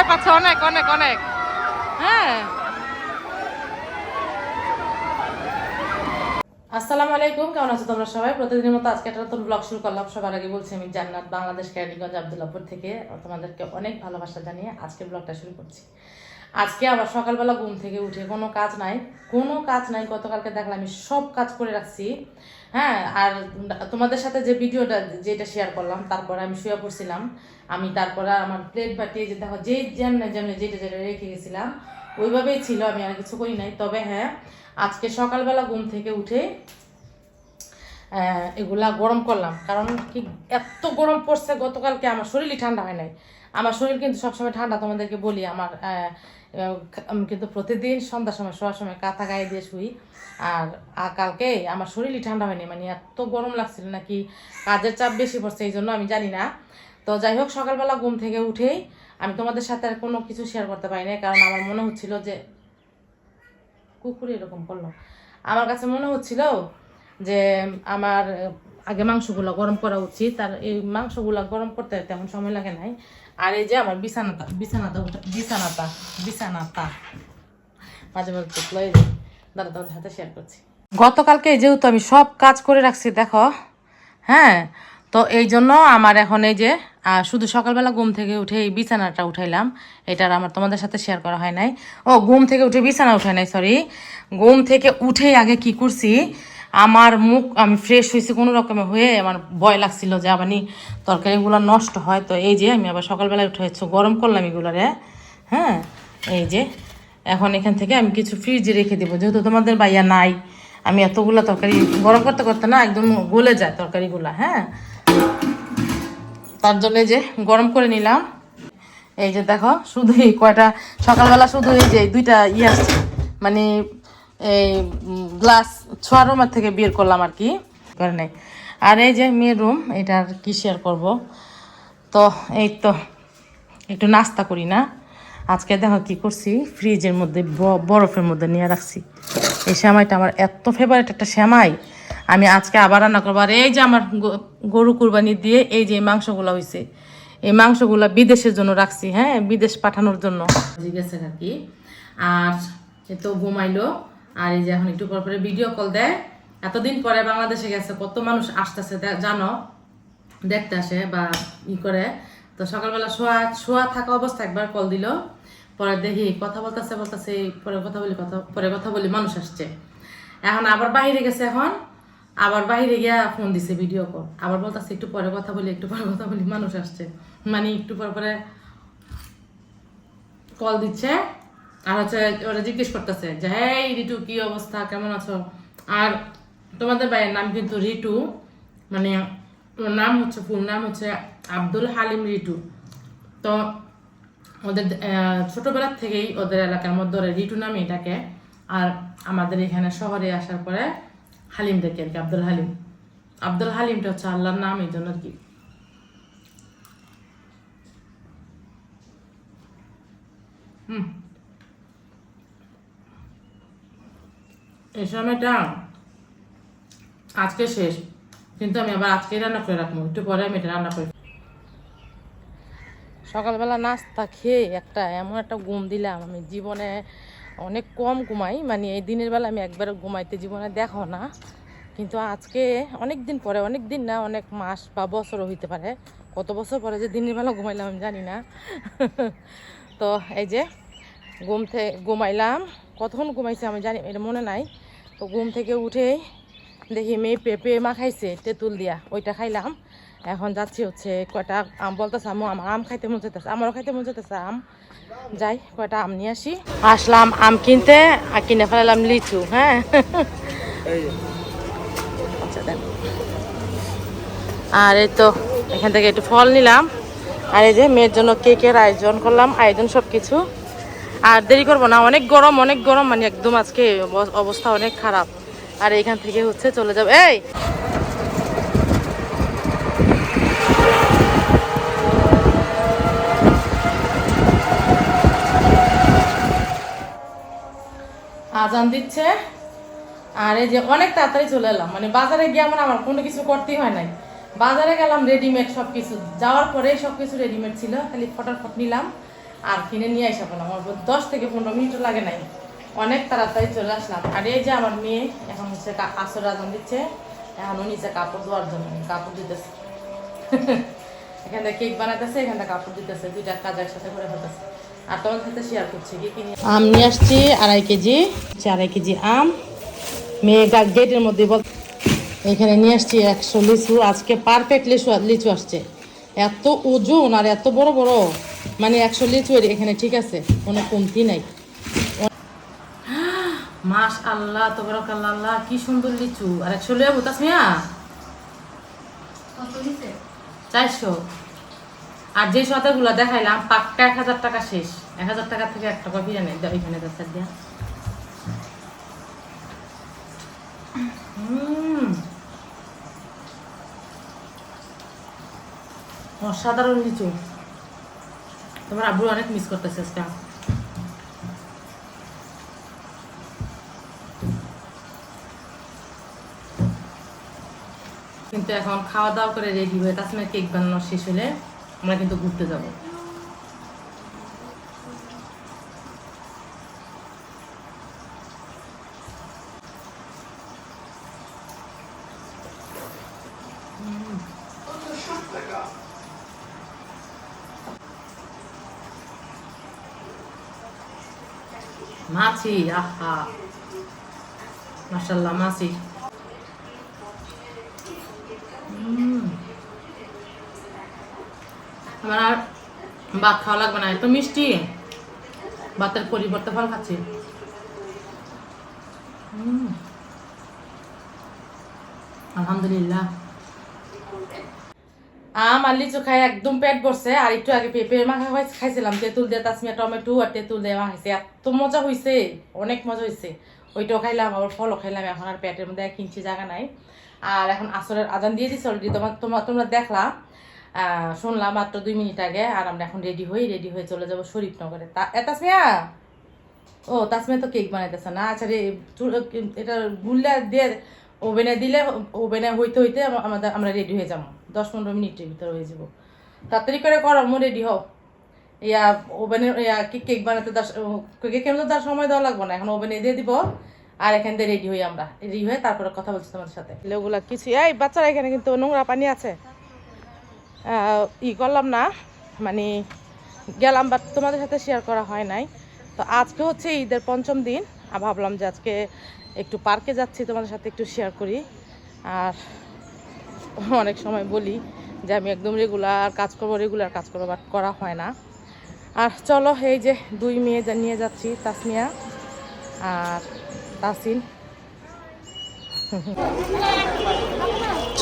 ভয় পাচ্ছে? অনেক অনেক অনেক। হ্যাঁ। আসসালামু আলাইকুম, কেমন আছো তোমরা সবাই? প্রতিদিনের মতো আজকে একটা নতুন ব্লগ শুরু করলাম। সবার আগে বলছি, আমি জান্নাত বাংলাদেশ ক্যারিগঞ্জ আবদুল্লাপুর থেকে তোমাদেরকে অনেক ভালোবাসা জানিয়ে আজকে ব্লগটা শুরু করছি। আজকে আবার সকালবেলা ঘুম থেকে উঠে কোনো কাজ নাই। কোনো কাজ নাই, গতকালকে দেখলাম আমি সব কাজ করে রাখছি। হ্যাঁ আর তোমাদের সাথে যে ভিডিওটা, যেটা শেয়ার করলাম, তারপরে আমি শুয়ে পড়ছিলাম। আমি তারপরে আমার প্লেট বাটি যে দেখো, যেই যেমনি যেমনি যেটা যেটা রেখে গেছিলাম, ওইভাবেই ছিল, আমি আর কিছু করি নাই। তবে হ্যাঁ আজকে সকালবেলা ঘুম থেকে উঠে এগুলা গরম করলাম। কারণ কি, এত গরম পড়ছে, গতকালকে আমার শরীরই ঠান্ডা হয় নাই। আমার শরীর কিন্তু সবসময় ঠান্ডা, তোমাদেরকে বলি, আমার আমি কিন্তু প্রতিদিন সন্ধ্যার সময়, শোয়ার সময় কাঁথা গায়ে দিয়ে শুই। আর কালকে আমার শরীরই ঠান্ডা হয়নি মানে এত গরম লাগছিল নাকি, কাজের চাপ বেশি পড়ছে, এই জন্য আমি জানি না। তো যাই হোক, সকালবেলা ঘুম থেকে উঠেই আমি তোমাদের সাথে আর কোনো কিছু শেয়ার করতে পারি না কারণ আমার মনে হচ্ছিল যে কুকুর এরকম করল। আমার কাছে মনে হচ্ছিল যে, আমার আগে মাংসগুলো গরম করা উচিত, আর এই মাংসগুলো গরম করতে তেমন সময় লাগে নাই। আর এই যে আমার বিছানাটা উঠা- বিছানাটা বিছানাটা। মাঝে মাঝে দাদা তোমাদের সাথে শেয়ার করছি। গতকালকে যেহেতু আমি সব কাজ করে রাখছি, দেখো হ্যাঁ তো এই জন্য আমার এখন এই যে শুধু সকালবেলা ঘুম থেকে উঠে এই বিছানাটা উঠাইলাম। এটার আমার তোমাদের সাথে শেয়ার করা হয় নাই। ও, ঘুম থেকে উঠে বিছানা উঠাই নাই সরি ঘুম থেকে উঠেই আগে কি করছি আমার মুখ, আমি ফ্রেশ হয়েছি কোনো রকমে হয়ে আমার ভয় লাগছিল যে আবার তরকারিগুলো নষ্ট হয়। তো এই যে আমি আবার সকালবেলায় উঠে গরম করলাম এগুলো এগুলোরে হ্যাঁ? এই যে, এখন এখান থেকে আমি কিছু ফ্রিজে রেখে দেবো। যেহেতু তোমাদের বাইয়া নাই, আমি এতগুলো তরকারি গরম করতে করতে না একদম গলে যায় তরকারিগুলো হ্যাঁ? তার জন্য যে গরম করে নিলাম। এই যে দেখো, শুধু কয়টা, সকালবেলা শুধু এই যে দুইটা ইয়ে আসছে মানে এই গ্লাস ছোয়ার রুমের থেকে বের করলাম আর কি। করে নাই। আর এই যে মেয়ের রুম এটা আর কি শেয়ার করব? তো, এই তো, একটু নাস্তা করি না। আজকে দেখো কি করছি ফ্রিজের মধ্যে বরফের মধ্যে নিয়ে রাখছি। এই শ্যামাইটা আমার এত ফেভারিট একটা শ্যামাই। আমি আজকে আবার রান্না করব। আর এই যে আমার গরু কুরবানি দিয়ে এই যে মাংসগুলো হয়েছে এই মাংসগুলো বিদেশের জন্য রাখছি হ্যাঁ? বিদেশ পাঠানোর জন্য। গেছে আর কি। আর এ তো ঘুমাইলো। আর এই যে এখন একটু পর পরে ভিডিও কল দেয়। এতদিন পরে বাংলাদেশে গেছে, কত মানুষ আসতেছে জানো? দেখতে আসে বা ই করে। তো সকালবেলা শোয়া শোয়া থাকা অবস্থা একবার কল দিল। পরে দেখি কথা বলতেছে বলতেছে, পরে কথা বলি, কথা পরে কথা বলি, মানুষ আসছে। এখন আবার বাইরে গেছে এখন। আবার বাইরে গিয়া ফোন দিছে ভিডিও কল আবার বলতেছে একটু পরে কথা বলি, একটু পরে কথা বলি, মানুষ আসছে। মানে একটু পরে পরে কল দিচ্ছে। আর হচ্ছে ওরা জিজ্ঞেস করতেছে যে হ্যাঁ রিটু, কি অবস্থা? কেমন আছো? আর তোমাদের ভাইয়ের নাম কিন্তু রিটু মানে ওর নাম হচ্ছে ফুল নাম হচ্ছে আব্দুল হালিম রিটু। তো ওদের ছোটবেলার থেকেই ওদের এলাকার মধ্যে ওরা রিটু নামে ডাকে। আর আমাদের এখানে শহরে আসার পরে হালিম ডেকে আর কি, আব্দুল হালিম। আব্দুল হালিমটা হচ্ছে আল্লাহর নাম, এই জন্য আর কি। হুম। এই সময়টা আজকে শেষ। কিন্তু আমি আবার আজকে রান্না করে রাখব। একটু পরে আমি এটা রান্না করি সকালবেলা নাস্তা খেয়ে একটা এমন একটা ঘুম দিলাম। আমি জীবনে অনেক কম ঘুমাই। মানে এই দিনের বেলা আমি একবার ঘুমাইতে জীবনে দেখো না। কিন্তু আজকে অনেক দিন পরে অনেক দিন না, অনেক মাস বা বছরও হইতে পারে। কত বছর পরে যে দিনের বেলা ঘুমাইলাম আমি জানি না। তো এই যে ঘুম থেকে ঘুমাইলাম। কতক্ষণ ঘুমাইছে আমি জানি এটা মনে নাই। তো ঘুম থেকে উঠে দেখি মেয়ে পেঁপে মাখাইছে তেঁতুল দিয়া, ওইটা খাইলাম। এখন যাচ্ছি হচ্ছে কয়টা আম বলতেছে, আম্মু, আমার আম খাইতে মন চাইতেছে, আমারও খাইতে মন চাইতেছে আম। যাই, কয়টা আম নিয়ে আসি। আসলাম আম কিনতে, আর কিনে ফেলালাম লিচু হ্যাঁ। আচ্ছা আর এই তো, এখান থেকে একটু ফল নিলাম। আর এই যে মেয়ের জন্য কেকের আয়োজন করলাম, আয়োজন সব কিছু আর দেরি করব না, অনেক গরম অনেক গরম মানে একদম আজকে অব- অবস্থা অনেক খারাপ। আর এখান থেকে হচ্ছে চলে যাবে। এই! আজান দিচ্ছে। আর এই যে অনেক তাড়াতাড়ি চলে এলাম। মানে বাজারে গিয়ে আমার আমার কোনো কিছু করতেই হয় নাই। বাজারে গেলাম রেডিমেড সব কিছু যাওয়ার পরে সব কিছু রেডিমেড ছিল। খালি ফটাফট নিলাম। আর কিনে নিয়ে আসা পেলাম আমার দশ থেকে পনেরো মিনিট লাগে নাই। অনেক তাড়াতাড়ি চলে আসলাম। আর এই যে আমার মেয়ে, এখন হচ্ছে আসর রাজন দিচ্ছে এখন নিচে কাপড় ধোয়ার জন্য কাপড় দিতেছে। এখান থেকে কেক বানাইতেছে এখান থেকে কাপড় দিতেছে, দুইটা কাজ একসাথে করে ফেলতেছে। আর তোমার সাথে শেয়ার করছি, কি কিনে আম নিয়ে আসছি, আড়াই কেজি আড়াই কেজি আম। মেয়ে গেটের মধ্যে বল এখানে নিয়ে আসছি একশো লিচু। আজকে পারফেক্ট লিচু লিচু আসছে। এত ওজন আর এত বড় বড়। মানে একশো লিচু এর এখানে ঠিক আছে কোনো কমতি নাই। মাস আল্লাহ তোবরক আল্লাহ আল্লাহ কি সুন্দর লিচু। আর একশো লিয়া বুতাস মিয়া? চারশো। আর যে সতেগুলো দেখাইলাম পাক্কা এক হাজার টাকা শেষ। এক হাজার টাকা থেকে এক টাকা ফিরে নেই। দাও এখানে দেখার দিয়া। অসাধারণ লিচু। তোমার আব্বু অনেক মিস করতেছে আজকে। কিন্তু এখন খাওয়া দাওয়া করে রেডি হয়ে তাছাড়া কেক বানানো শেষ হলে আমরা কিন্তু ঘুরতে যাব। মাছি আহা। মাশাল্লাহ মাছি। আমার আর ভাত খাওয়া লাগবে না, এত মিষ্টি। ভাতের পরিবর্তে ফল খাচ্ছি। আলহামদুলিল্লাহ। আম আর লিচু খাই একদম পেট ভরছে, আর একটু আগে পেঁপে মাখা খাই- খাইছিলাম, তেঁতুল দিয়ে তাসমিয়া টমেটো আর তেঁতুল দিয়ে মাখাইছে এত মজা হয়েছে অনেক মজা হয়েছে ওইটাও খাইলাম, আবার ফলও খাইলাম, এখন আর পেটের মধ্যে এক ইঞ্চি জায়গা নাই। আর এখন আসরের আজান দিয়ে দিচ্ছে অলরেডি তোমার তোমার তোমরা দেখলা শুনলাম মাত্র দুই মিনিট আগে, আর আমরা এখন রেডি হই রেডি হয়ে চলে যাব শরীফনগরে। তা তাসমিয়া ও তাসমিয়া তো কেক বানাইতেছে না? আচ্ছা রে এটা গুল্লা দিয়ে ওভেনে দিলে, ওভেনে হইতে হইতে আমাদের আমরা রেডি হয়ে যাব। দশ পনেরো মিনিটের ভিতরে হয়ে যাব। তাড়াতাড়ি করে করো মো রেডি হও। ইয়া ওভেনে ইয়া কেক বানাতে দশ কেকের মধ্যে তার সময় দেওয়া লাগবে না। এখন ওভেনে দিয়ে দিব আর এখান থেকে রেডি হই আমরা। রেডি হয়ে তারপরে কথা বলছি তোমাদের সাথে। ওগুলা কিছু এই বাচ্চারা এখানে কিন্তু নোংরা পানি আছে। ই করলাম না মানে গেলাম বাট তোমাদের সাথে শেয়ার করা হয় নাই। তো আজকে হচ্ছে ঈদের পঞ্চম দিন। আর ভাবলাম যে আজকে একটু পার্কে যাচ্ছি, তোমাদের সাথে একটু শেয়ার করি। আর অনেক সময় বলি যে আমি একদম রেগুলার কাজ করব রেগুলার কাজ করব বাট করা হয় না। আর চলো, এই যে দুই মেয়ে যা নিয়ে যাচ্ছি তাসমিয়া আর তাসিন।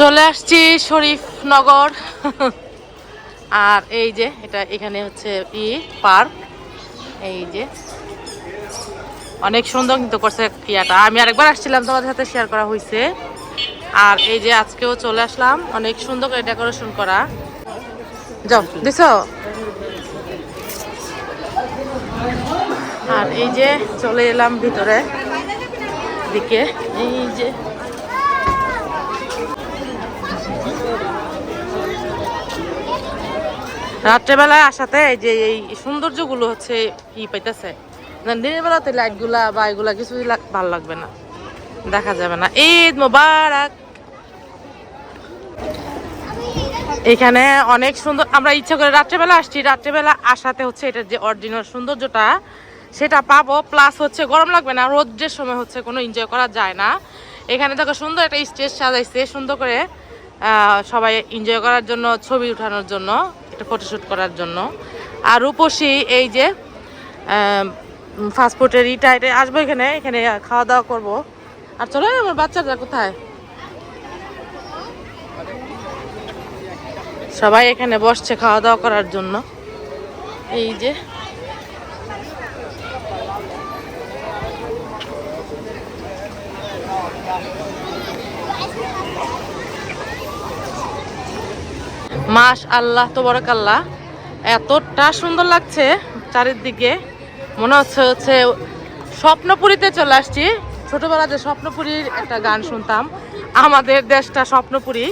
চলে আসছি শরীফনগর। আর এই যে, এটা এখানে হচ্ছে ই পার্ক। এই যে, অনেক সুন্দর কিন্তু করছে ইয়াটা আমি আরেকবার আসছিলাম, তোমাদের সাথে শেয়ার করা হয়েছে আর এই যে আজকেও চলে আসলাম, অনেক সুন্দর করে ডেকোরেশন করা। যাও দিছ আর এই যে চলে এলাম ভিতরে, দিকে। এই যে। রাত্রেবেলায় আসাতে এই যে এই সৌন্দর্যগুলো হচ্ছে ই পাইতেছে। দিনের বেলাতে লাইটগুলা বা এগুলা কিছু ভালো লাগবে না। দেখা যাবে না। ঈদ মোবারক! এখানে অনেক সুন্দর, আমরা ইচ্ছা করে রাত্রেবেলা আসছি, রাত্রেবেলা আসাতে হচ্ছে এটার যে অরিজিনাল সৌন্দর্যটা, সেটা পাবো প্লাস হচ্ছে গরম লাগবে না, রোদ্রের সময় হচ্ছে কোনো এনজয় করা যায় না। এখানে দেখো সুন্দর একটা স্টেজ সাজাইছে, সুন্দর করে সবাই এনজয় করার জন্য, ছবি উঠানোর জন্য, একটা ফটোশ্যুট করার জন্য। আর রূপসী এই যে ফাস্টফুডের ইটা এটা আসব এখানে এখানে খাওয়া দাওয়া করব। আর চলো আমার বাচ্চারা কোথায়? সবাই এখানে বসছে খাওয়া দাওয়া করার জন্য। এই যে। মাস আল্লাহ তো বড় আল্লাহ এতটা সুন্দর লাগছে চারিদিকে। মনে হচ্ছে হচ্ছে স্বপ্নপুরীতে চলে আসছি। ছোটবেলাতে স্বপ্নপুরীর একটা গান শুনতাম। আমাদের দেশটা স্বপ্নপুরী।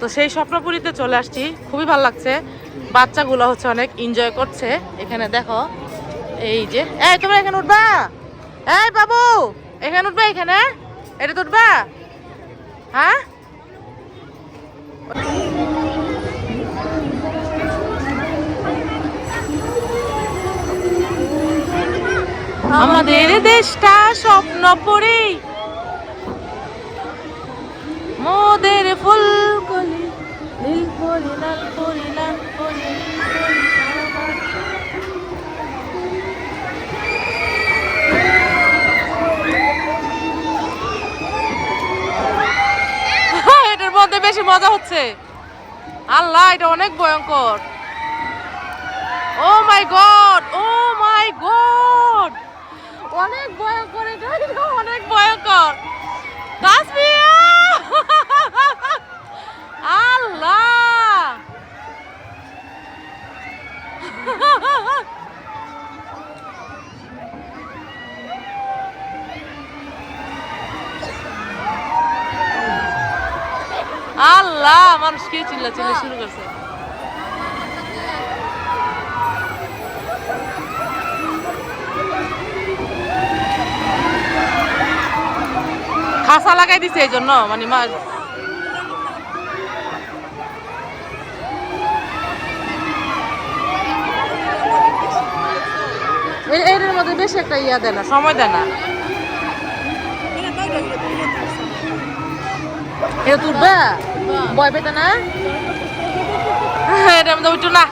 তো সেই স্বপ্নপুরীতে চলে আসছি। খুবই ভালো লাগছে। বাচ্চাগুলো হচ্ছে অনেক এনজয় করছে। এখানে দেখো, এই যে, এই তোমরা এখানে উঠবা? এই বাবু, এখানে উঠবা এখানে? এটা তো উঠবা? হ্যাঁ? আমাদের দেশটা স্বপ্ন পড়ে মোদের ফুল কলি নীল পরি লাল পরি লাল পরি এটার মধ্যে বেশি মজা হচ্ছে। আল্লাহ, এটা অনেক ভয়ঙ্কর। Oh my god, oh my god. অনেক ভয়ঙ্কর এটা অনেক ভয়ঙ্কর। তাসমিয়া আল্লাহ আল্লাহ মানুষ কে চিল্লা চিল্লা শুরু করছে। খাসা লাগাই দিছে এই জন্য মানে মা এ- এটার মধ্যে বেশি একটা ইয়া দেয় না সময় দেয় না। এটা তুলবে? ভয় পেতে না উঠো না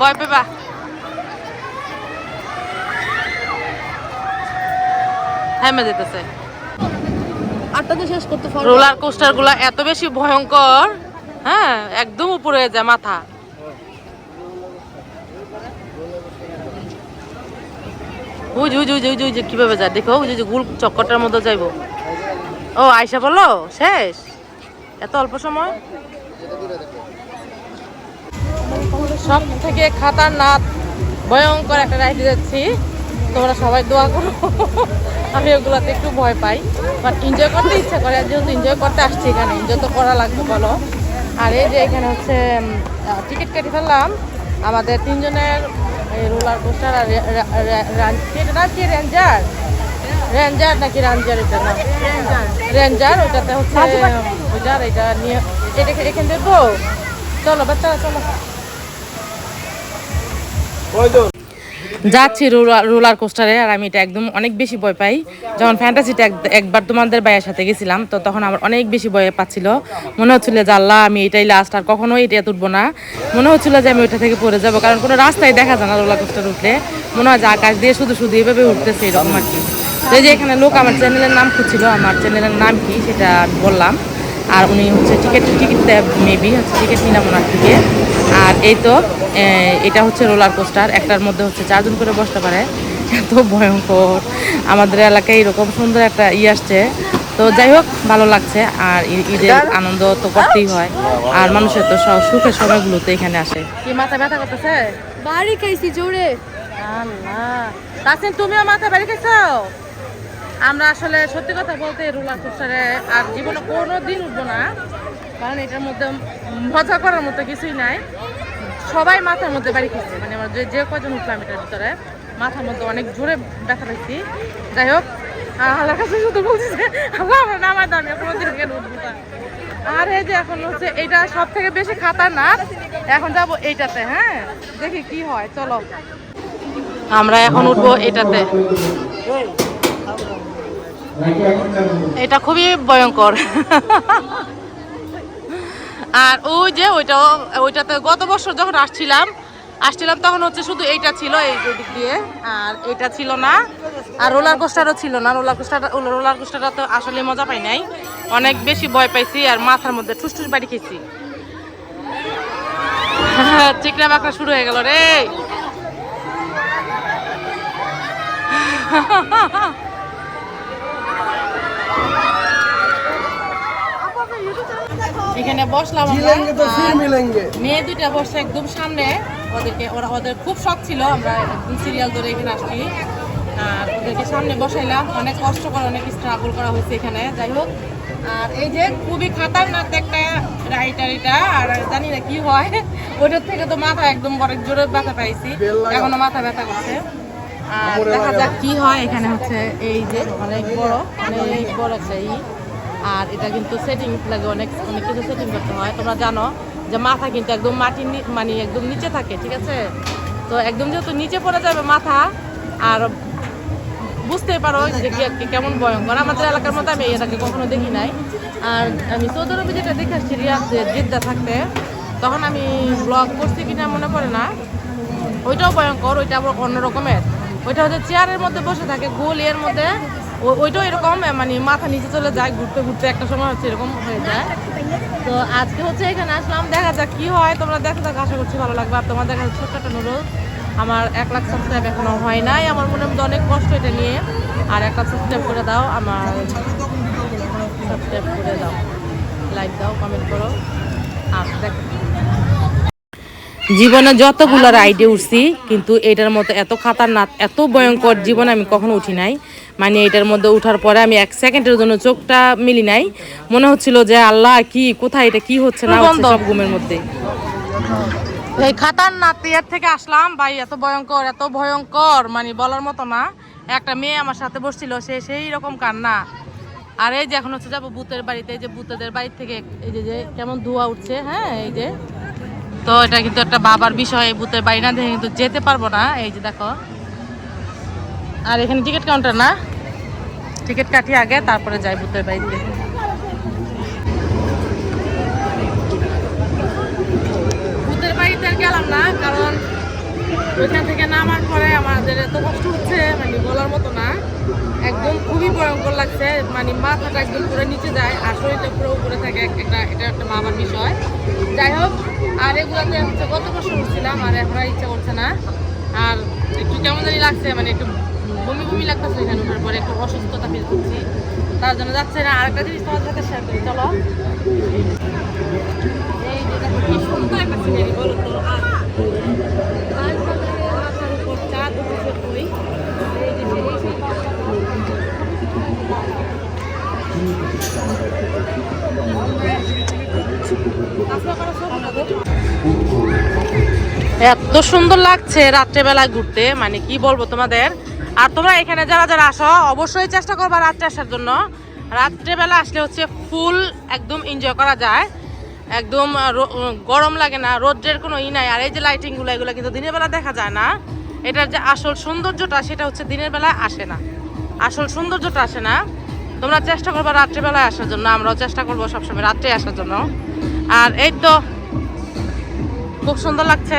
ভয় পেবা হেমে যেতেছে আটটাতে শেষ করতে পারব রোলার কোস্টারগুলা এত বেশি ভয়ঙ্কর হ্যাঁ একদম উপরে হয়ে যায় মাথা কীভাবে যায় দেখো গুল চক্করটার মধ্যে যাইবো ও আয়সা বলল শেষ এত অল্প সময় সব থেকে খাতারনাক ভয়ঙ্কর একটা রাইডে যাচ্ছি তোমরা সবাই দোয়া করো আমি ওগুলোতে একটু ভয় পাই বাট এনজয় করতে ইচ্ছা করে আর যেহেতু এনজয় করতে আসছি এখানে এনজয় তো করা লাগবে বলো আর এই যে এখানে হচ্ছে টিকিট কেটে ফেললাম আমাদের তিনজনের রোলার কোস্টার আর কি রেঞ্জার রেঞ্জার নাকি রাঞ্জার এটা না? রেঞ্জার ওটাতে হচ্ছে ওইটার এটা নিয়ে এটা এখান দেখব চলো বাচ্চারা চলো। যাচ্ছি রোলার কোস্টারে আর আমি এটা একদম অনেক বেশি ভয় পাই। যখন ফ্যান্টাসিটা এক- একবার তোমাদের ভাইয়ের সাথে গেছিলাম, তো তখন আমার অনেক বেশি ভয় পাচ্ছিল। মনে হচ্ছিল যে, আল্লাহ, আমি এটাই লাস্ট আর কখনোই এটা তুলবো না। মনে হচ্ছিল যে, আমি ওইটা থেকে পড়ে যাব। কারণ কোনো রাস্তায় দেখা যায় না রোলার কোস্টার উঠলে। মনে হয় যে, আকাশ দিয়ে শুধু শুধু এভাবে উঠতেছে এরকম আর কি। তো যে এখানে লোক আমার চ্যানেলের নাম খুঁজছিল, আমার চ্যানেলের নাম কি সেটা বললাম। আর উনি হচ্ছে টিকিট টিকিট মেবি হচ্ছে টিকিট নিলাম ওনার থেকে। আর এই তো এটা হচ্ছে রোলার কোস্টার একটার মধ্যে হচ্ছে চারজন করে বসতে পারে। এত ভয়ঙ্কর। আমাদের এলাকায় এরকম সুন্দর একটা ই আসছে। তো যাই হোক ভালো লাগছে। আর ঈদের আনন্দ তো করতেই হয়। আর মানুষের তো সব সুখের সময়গুলোতে এখানে আসে। কি মাথা ব্যথা করতেছে? বাড়ি খাইছি জোরে। আল্লাহ। তাসিন তুমিও মাথা বাড়ি খাইছো আমরা আসলে সত্যি কথা বলতে রোলার কোস্টারে আর জীবনে কোনো দিন উঠবো না। কারণ এটার মধ্যে মজা করার মতো কিছুই নাই। সবাই মাথার মধ্যে বাড়ি খেয়েছে মানে আমরা যে- কজন উঠলাম এটার ভিতরে, মাথার মধ্যে অনেক জোরে ব্যথা পাইছি। যাই হোক আল্লাহর কাছে শুধু বলছি আল্লাহ নামায় দামি উঠবো আর এই যে এখন হচ্ছে, এটা সব থেকে বেশি খাতারনাক। এখন যাব এইটাতে হ্যাঁ? দেখি কি হয়, চলো। আমরা এখন উঠবো এটাতে। এটা খুবই ভয়ঙ্কর। আর ওই যে ওইটা, ওইটাতে গত বছর যখন আসছিলাম আসছিলাম তখন হচ্ছে শুধু এইটা ছিল এই দিক দিয়ে, আর এটা ছিল না, আর রোলার কোস্টারও ছিল না। রোলার কোস্টার রোলার কোস্টারটা তো আসলে মজা পাই নাই। অনেক বেশি ভয় পাইছি আর মাথার মধ্যে ঠুস ঠুস বাড়ি খেয়েছি। চিকনা বাঁকড়া শুরু হয়ে গেল রে। এখানে বসলাম মেয়ে দুইটা বসে একদম সামনে। ওদেরকে ওরা ওদের খুব শখ ছিল। আমরা সিরিয়াল ধরে এখানে আসছি। আর ওদেরকে সামনে বসাইলাম। অনেক কষ্ট করে অনেক স্ট্রাগল করা হয়েছে এখানে। যাই হোক। আর এই যে খুবই খাতারনাক একটা রাইটার এটা। আর জানি না কি হয়। ওইটার থেকে তো মাথা একদম বড় জোরে ব্যথা পাইছি। এখনও মাথা ব্যথা করছে। আর দেখা যাক কি হয় এখানে হচ্ছে। এই যে অনেক বড়। অনেক বড় চাই আর এটা কিন্তু সেটিং লাগে অনেক অনেক কিছু সেটিং করতে হয়। তোমরা জানো যে মাথা কিন্তু একদম মাটির মানে একদম নিচে থাকে, ঠিক আছে? তো একদম যেহেতু নিচে পড়ে যাবে মাথা, আর বুঝতেই পারো যে কেমন ভয়ঙ্কর। আমাদের এলাকার মধ্যে আমি এটাকে কখনো দেখি নাই। আর আমি সৌদি আরবে যেটা দেখে আসছি জিদ্দা থাকতে, তখন আমি ব্লগ করছি কিনা মনে পড়ে না। ওইটাও ভয়ঙ্কর, ওইটা আবার অন্য রকমের ওইটা হচ্ছে চেয়ারের মধ্যে বসে থাকে, গোল এর মধ্যে। ওইটাও এরকম মানে মাথা নিচে চলে যায়, ঘুরতে ঘুরতে একটা সময় হচ্ছে এরকম হয়ে যায়। তো আজকে হচ্ছে এখানে আসলাম, দেখা যাক কি হয়, তোমরা দেখো দেখো আশা করছি ভালো লাগবে। আর তোমাদের কাছে ছোট্ট একটা নুরুল আমার এক লাখ সাবস্ক্রাইব এখনও হয় নাই, আমার মনে মধ্যে অনেক কষ্ট এটা নিয়ে। আর এক লাখ সাবস্ক্রাইব করে দাও, আমার সাবস্ক্রাইব করে দাও। লাইক দাও কমেন্ট করো। আর দেখ। জীবনে যতগুলো রাইডে উঠছি, কিন্তু এটার মতো এত খাতারনাক, এত ভয়ঙ্কর জীবনে আমি কখনো উঠি নাই। মানে এটার মধ্যে উঠার পরে আমি এক সেকেন্ডের জন্য চোখটা মিলি নাই। মনে হচ্ছিল যে আল্লাহ কি কোথায় এটা কি হচ্ছে না হচ্ছে সব ঘুমের মধ্যে। এই খাতারনাক এর থেকে আসলাম ভাই এত ভয়ঙ্কর এত ভয়ঙ্কর মানে বলার মতো না। একটা মেয়ে আমার সাথে বসছিল সে সেই রকম কান্না। আর এই যে এখন হচ্ছে যাব ভূতের বাড়িতে এই যে ভূতেদের বাড়ি থেকে এই যে যে কেমন ধোয়া উঠছে হ্যাঁ এই যে। তো এটা কিন্তু একটা বাবার বিষয় এই ভূতের বাড়ি না দেখে কিন্তু যেতে পারব না। এই যে দেখো আর এখানে টিকিট কাউন্টার না। টিকিট কাটি আগে, তারপরে যাই ভূতের বাড়িতে। ভূতের বাড়িতে আর গেলাম না, কারণ ওইখান থেকে নামার পরে আমাদের এত কষ্ট হচ্ছে মানে বলার মতো না। একদম খুবই ভয়ঙ্কর লাগছে মানে মাথাটা একদম পুরো নিচে যায়, আর শরীরটা পুরো উপরে থাকে, একটা, এটা একটা বাবার বিষয়। যাই হোক, আর এগুলোতে হচ্ছে গত বছর উঠছিলাম আর এখন ইচ্ছা করছে না। আর একটু কেমন জানি লাগছে মানে একটু বমি বমি লাগতেছে এখানে ওঠার পরে, একটু অসুস্থতা ফিল করছি। তার জন্য যাচ্ছে না, আরেকটা জিনিস তোমাদের সাথে শেয়ার করি, চলো। এই সুন্দর একটা সিনারি এত সুন্দর লাগছে রাত্রেবেলায় ঘুরতে মানে কি বলব তোমাদের? আর তোমরা এখানে যারা যারা আসো, অবশ্যই চেষ্টা করবা রাত্রে আসার জন্য। রাত্রেবেলা আসলে হচ্ছে ফুল একদম এনজয় করা যায়। একদম গরম লাগে না, রোদ্রের কোনো ই নাই, আর এই যে লাইটিংগুলো এগুলো কিন্তু দিনের বেলা দেখা যায় না। এটার যে আসল সৌন্দর্যটা, সেটা হচ্ছে দিনের বেলায় আসে না। আসল সৌন্দর্যটা আসে না। তোমরা চেষ্টা করবা রাত্রেবেলায় আসার জন্য, আমরাও চেষ্টা করব সবসময় রাত্রে আসার জন্য। আর এই তো, খুব সুন্দর লাগছে।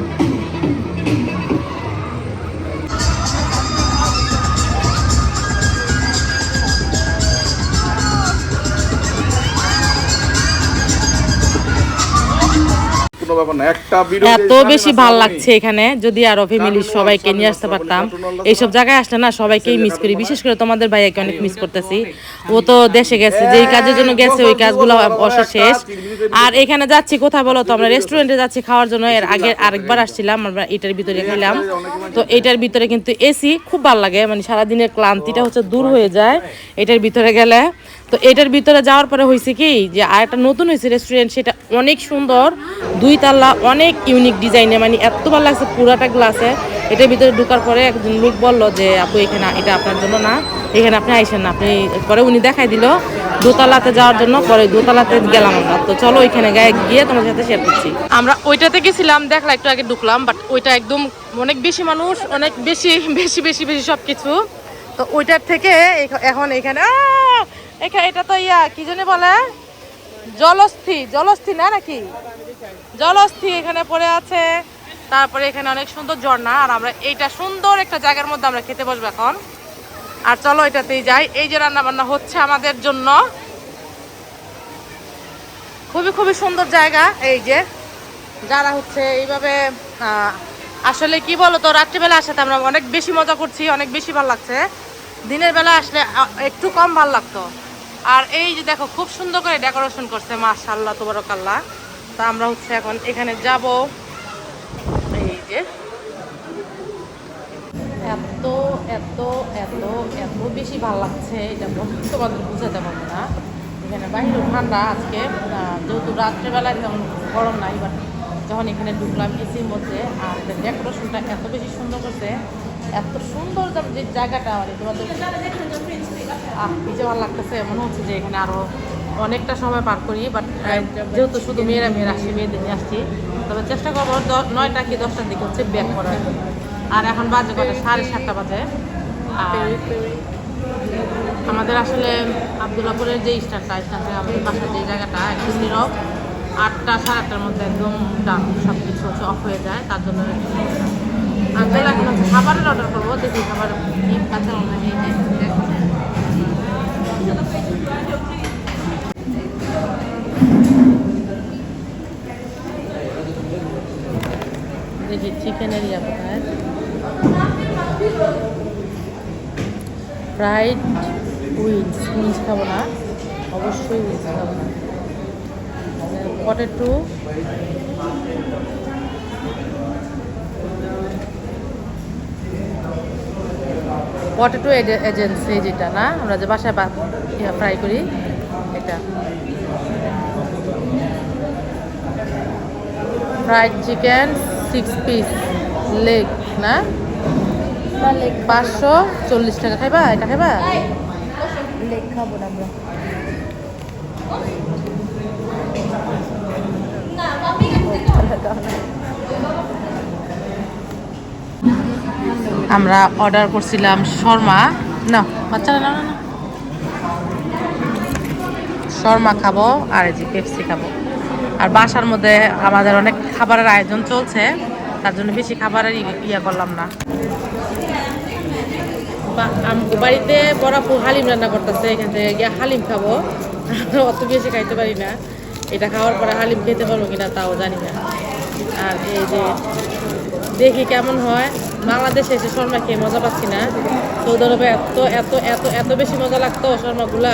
কোনো ব্যাপার না। একটা এত বেশি ভালো লাগছে এখানে। যদি আরও ফ্যামিলির সবাইকে নিয়ে আসতে পারতাম। এইসব জায়গায় আসলে না সবাইকেই মিস করি। বিশেষ করে তোমাদের ভাইয়াকে অনেক মিস করতেছি। ও তো দেশে গেছে যেই কাজের জন্য গেছে ওই কাজগুলো অবশ্য শেষ। আর এখানে যাচ্ছি কোথায় বলো তো? আমরা রেস্টুরেন্টে যাচ্ছি খাওয়ার জন্য। এর আগে আরেকবার আসছিলাম আমরা এটার ভিতরে খেলাম তো এটার ভিতরে কিন্তু এসি খুব ভালো লাগে মানে সারাদিনের ক্লান্তিটা হচ্ছে দূর হয়ে যায় এটার ভিতরে গেলে। তো এটার ভিতরে যাওয়ার পরে হয়েছে কি যে আর একটা নতুন হয়েছে রেস্টুরেন্ট সেটা অনেক সুন্দর। দুই তাল্লা অনেক ইউনিক ডিজাইনে মানে এত ভালো লাগছে পুরাটা গ্লাসে এটার ভিতরে ঢুকার পরে একজন লোক বলল যে, আপু, এখানে এটা আপনার জন্য না, এখানে আপনি আইসেন না। আপনি পরে উনি দেখাই দিল, দোতলাতে যাওয়ার জন্য পরে দোতলাতে গেলাম আমরা। তো চলো ওইখানে গায়ে গিয়ে তোমার সাথে শেয়ার করছি। আমরা ওইটাতে গেছিলাম, দেখলা একটু আগে ঢুকলাম বাট ওইটা একদম অনেক বেশি মানুষ, অনেক বেশি বেশি বেশি বেশি সব কিছু তো ওইটার থেকে এখন এখানে! এখানে এটা তো ইয়া, কি জানি বলে? জলস্থি জলস্থি না নাকি? জলস্থি এখানে পড়ে আছে। তারপরে এখানে অনেক সুন্দর ঝর্ণা, আর আমরা এইটা সুন্দর একটা জায়গার মধ্যে আমরা খেতে বসবো এখন। আর চলো এটাতেই যাই। এই যে রান্না বান্না হচ্ছে আমাদের জন্য। খুবই খুবই সুন্দর জায়গা। এই যে যারা হচ্ছে এইভাবে আসলে কি বলো তো রাত্রিবেলা আসাতে আমরা অনেক বেশি মজা করছি, অনেক বেশি ভালো লাগছে। দিনের বেলা আসলে একটু কম ভালো লাগতো। আর এই যে দেখো, খুব সুন্দর করে ডেকোরেশন করছে মাশাল্লাহ তোবারকাল্লাহ। তা আমরা হচ্ছে এখন এখানে যাব। এই যে। এত এত এত এত বেশি ভালো লাগছে, এটা তোমাদের বুঝাতে পারব না। এখানে বাইরে ঠান্ডা আজকে যেহেতু রাত্রেবেলায় তেমন গরম নাই বাট যখন এখানে ঢুকলাম এসির মধ্যে, আর ডেকোরেশনটা এত বেশি সুন্দর করছে, এত সুন্দর যে- জায়গাটা মানে তোমাদের আহ যে ভালো লাগতেছে, মনে হচ্ছে যে এখানে আরও অনেকটা সময় পার করি বাট যেহেতু শুধু মেয়েরা মেয়েরা আসছি মেয়েদের নিয়ে আসছি, তবে চেষ্টা করব নয়টা কি দশটার দিকে হচ্ছে ব্যাক করার। আর এখন বাজে কটা? সাড়ে সাতটা বাজে। আমাদের আসলে আবদুল্লাপুরের যে স্টারটা স্টার থেকে আমাদের পাশের যে জায়গাটা, একদম নীরব আটটা, সাড়ে আটটার মধ্যে একদম ডাক সব কিছু হচ্ছে অফ হয়ে যায়, তার জন্য একটু তাহলে এখন হচ্ছে খাবারের অর্ডার করব, দেখি খাবার কি কাঁচা দেখি চিকেনের ইয়া কোথায় ফ্রাইড উইংস উইংস খাব না। অবশ্যই উইংস খাব না। পটেটো পটেটো এজেন্সি যেটা, না? আমরা যে বাসায় ফ্রাই করি, এটা। Fried chicken six piece leg না? পাঁচশো চল্লিশ টাকা খাইবা? এটা খাইবা? লেগ খাব না আমরা। আমরা অর্ডার করছিলাম শর্মা। না বাচ্চারা না না না। শর্মা খাব আর এই যে পেপসি খাব। আর বাসার মধ্যে আমাদের অনেক খাবারের আয়োজন চলছে, তার জন্য বেশি খাবারের ইয়ে করলাম না। বাড়িতে বরাপু হালিম রান্না করতেছে, এখান থেকে গিয়ে হালিম খাব। অত বেশি খাইতে পারি না। এটা খাওয়ার পরে হালিম খেতে পারব কিনা তাও জানি না। আর এই যে দেখি কেমন হয়। বাংলাদেশে এসে শর্মা খেয়ে মজা পাচ্ছি না। সৌদি আরবে এত এত এত এত বেশি মজা লাগতো শর্মাগুলা।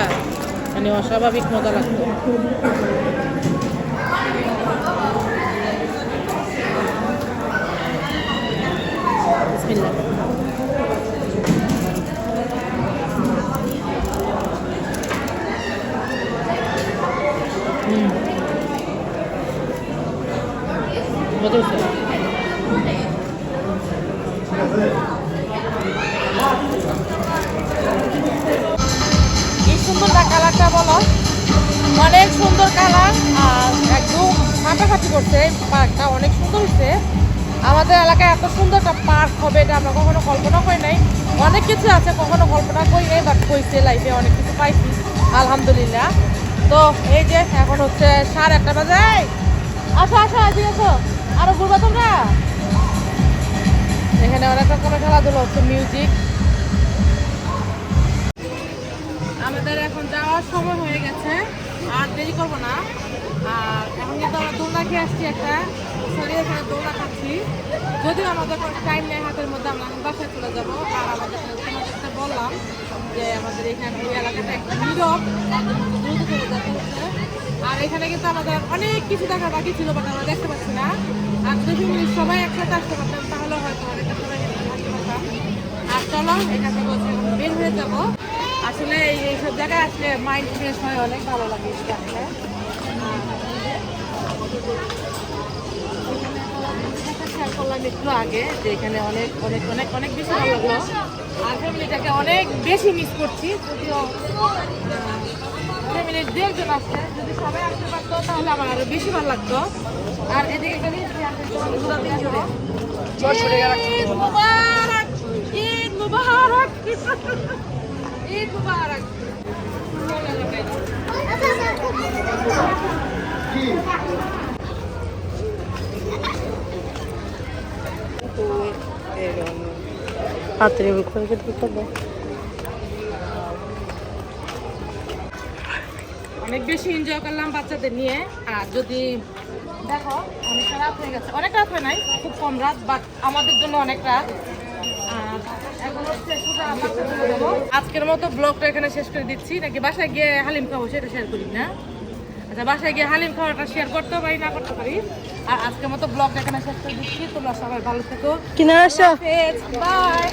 মানে অস্বাভাবিক মজা লাগতো। কি সুন্দর কালারটা বলো। অনেক সুন্দর কালার আর একদম ফাটাফাটি করছে। পার্কটা অনেক সুন্দর হচ্ছে আমাদের এলাকায় এত সুন্দর একটা পার্ক হবে এটা আমরা কখনো কল্পনা করি নাই। অনেক কিছু আছে, কখনো কল্পনা করি নাই বাট হয়েছে লাইফে অনেক কিছু পাইছি, আলহামদুলিল্লাহ। তো এই যে, এখন হচ্ছে সাড়ে আটটা বাজে। আসো আসো আজ আসো। আরও ঘুরবা তোমরা? এখানে অনেক রকমের খেলাধুলো, হচ্ছে মিউজিক আমাদের এখন যাওয়ার সময় হয়ে গেছে, আর দেরি করব না। আর এখন কিন্তু আমরা দোলনা খেয়ে আসছি একটা সরি এখানে দোলনা খাচ্ছি। যদিও আমাদের কোনো টাইম নেই হাতের মধ্যে, আমরা বাসায় চলে যাব। আর আমাদের বললাম যে আমাদের এখানে এলাকাটা একটা নীরব। চলে যেতে আর এখানে কিন্তু আমাদের অনেক কিছু দেখা বাকি ছিল বাট আমরা দেখতে পাচ্ছি না। আর যদি সবাই একসাথে আসতে পারতাম, তাহলে হয়তো অনেকটা সবাই আর চলো, এখান থেকে হচ্ছে বের হয়ে যাব। আসলে এই এইসব জায়গায় আসলে মাইন্ড ফ্রেশ হয়, অনেক ভালো লাগে আসলে শেয়ার করলাম একটু আগে যে এখানে অনেক অনেক অনেক অনেক বেশি ভালো লাগল। আর ফ্যামিলিটাকে অনেক বেশি মিস করছি, যদিও ফ্যামিলির দেড়জন আসছে যদি সবাই আসতে পারতো, তাহলে আমার আরও বেশি ভালো লাগতো। আর এদিকে খালি ঈদ মুবারক, ঈদ করে করব অনেক বেশি এনজয় করলাম বাচ্চাদের নিয়ে। আর যদি দেখো অনেক রাত হয়ে গেছে। অনেক রাত হয় নাই খুব কম রাত বাট আমাদের জন্য অনেক রাত। আজকের মতো ব্লগটা এখানে শেষ করে দিচ্ছি। নাকি বাসায় গিয়ে হালিম খাব সেটা শেয়ার করি না। আচ্ছা বাসায় গিয়ে হালিম খাওয়াটা শেয়ার করতে পারি না করতে পারি? আর আজকের মতো ব্লগটা এখানে শেষ করে দিচ্ছি। তোমরা সবাই ভালো থেকো। কিনে বাই